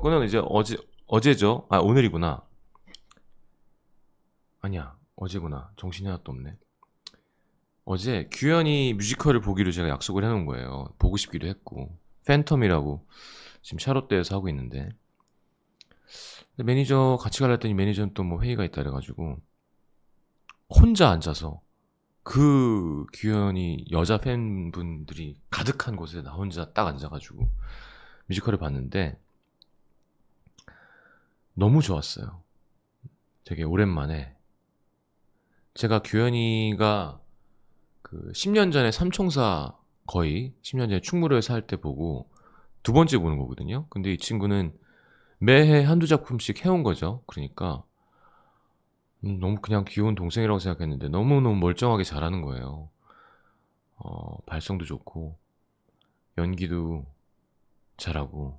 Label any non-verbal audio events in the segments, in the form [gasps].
거는 이제 어제 어제죠. 아 오늘이구나. 아니야 어제구나. 정신이 하나도 없네. 어제 규현이 뮤지컬을 보기로 제가 약속을 해놓은 거예요. 보고 싶기도 했고 팬텀이라고 지금 샤롯대에서 하고 있는데 매니저 같이 가려 했더니 매니저는 또 뭐 회의가 있다 그래가지고 혼자 앉아서 그 규현이 여자 팬분들이 가득한 곳에 나 혼자 딱 앉아가지고 뮤지컬을 봤는데 너무 좋았어요. 되게 오랜만에 제가 규현이가 그 10년 전에 삼총사 거의 10년 전에 충무로에서 할 때 보고 두 번째 보는 거거든요. 근데 이 친구는 매해 한두 작품씩 해온 거죠. 그러니까 음, 너무 그냥 귀여운 동생이라고 생각했는데 너무너무 멀쩡하게 잘하는 거예요. 어, 발성도 좋고 연기도 잘하고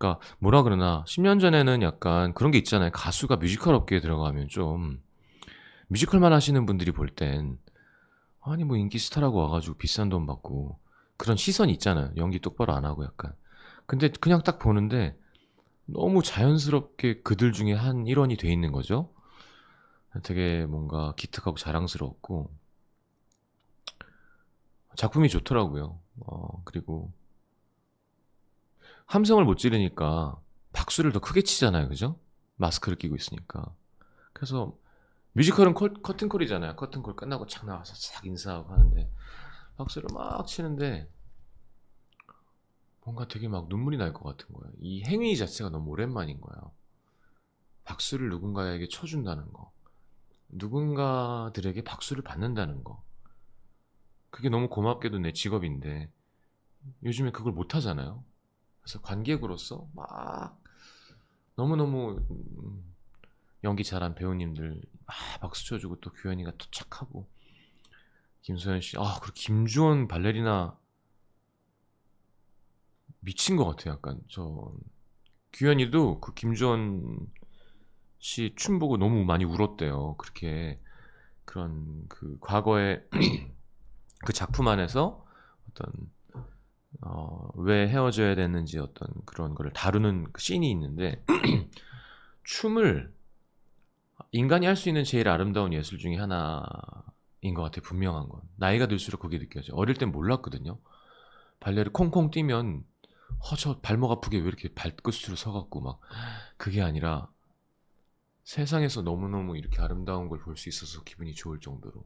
그러니까 뭐라 그러나 10년 전에는 약간 그런 게 있잖아요. 가수가 뮤지컬 업계에 들어가면 좀 뮤지컬만 하시는 분들이 볼 땐 아니 뭐 인기 스타라고 와가지고 비싼 돈 받고 그런 시선이 있잖아요. 연기 똑바로 안 하고 약간. 근데 그냥 딱 보는데 너무 자연스럽게 그들 중에 한 일원이 돼 있는 거죠. 되게 뭔가 기특하고 자랑스러웠고 작품이 좋더라고요. 어, 그리고 함성을 못 지르니까 박수를 더 크게 치잖아요. 그죠? 마스크를 끼고 있으니까. 그래서 뮤지컬은 컬- 커튼콜이잖아요. 커튼콜 끝나고 착 나와서 싹 인사하고 하는데 박수를 막 치는데 뭔가 되게 막 눈물이 날 것 같은 거예요. 이 행위 자체가 너무 오랜만인 거예요. 박수를 누군가에게 쳐준다는 거. 누군가들에게 박수를 받는다는 거. 그게 너무 고맙게도 내 직업인데 요즘에 그걸 못 하잖아요. 그래서 관객으로서 막 너무너무 음, 연기 잘한 배우님들 막 박수 쳐주고 또 규현이가 또 착하고 김소연 씨, 아 그리고 김주원 발레리나 미친 것 같아요. 약간 저 규현이도 그 김주원 씨 춤 보고 너무 많이 울었대요. 그렇게 그런 그 과거에 [clears throat] 그 작품 안에서 어떤 어, 왜 헤어져야 되는지 어떤 그런 거를 다루는 그 씬이 있는데 [clears throat] 춤을 인간이 할 수 있는 제일 아름다운 예술 중에 하나인 것 같아요. 분명한 건 나이가 들수록 그게 느껴져요. 어릴 땐 몰랐거든요. 발레를 콩콩 뛰면 어, 저 발목 아프게 왜 이렇게 발끝으로 서갖고 막 그게 아니라 세상에서 너무너무 이렇게 아름다운 걸 볼 수 있어서 기분이 좋을 정도로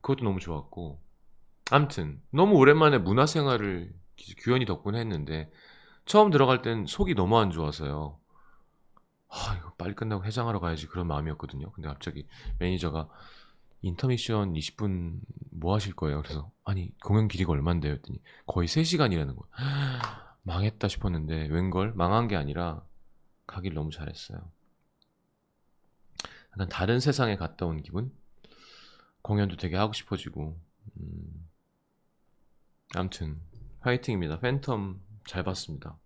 그것도 너무 좋았고 암튼 너무 오랜만에 문화생활을 규현이 덕분에 했는데 처음 들어갈 땐 속이 너무 안 좋아서요 아 이거 빨리 끝나고 해장하러 가야지 그런 마음이었거든요 근데 갑자기 매니저가 인터미션 20분 뭐 하실 거예요? 그래서 아니 공연 길이가 얼만데요? 했더니 거의 3시간이라는 거예요 [gasps] 망했다 싶었는데 웬걸 망한 게 아니라 가길 너무 잘했어요 약간 다른 세상에 갔다 온 기분? 공연도 되게 하고 싶어지고 음... 아무튼 화이팅입니다. 팬텀 잘 봤습니다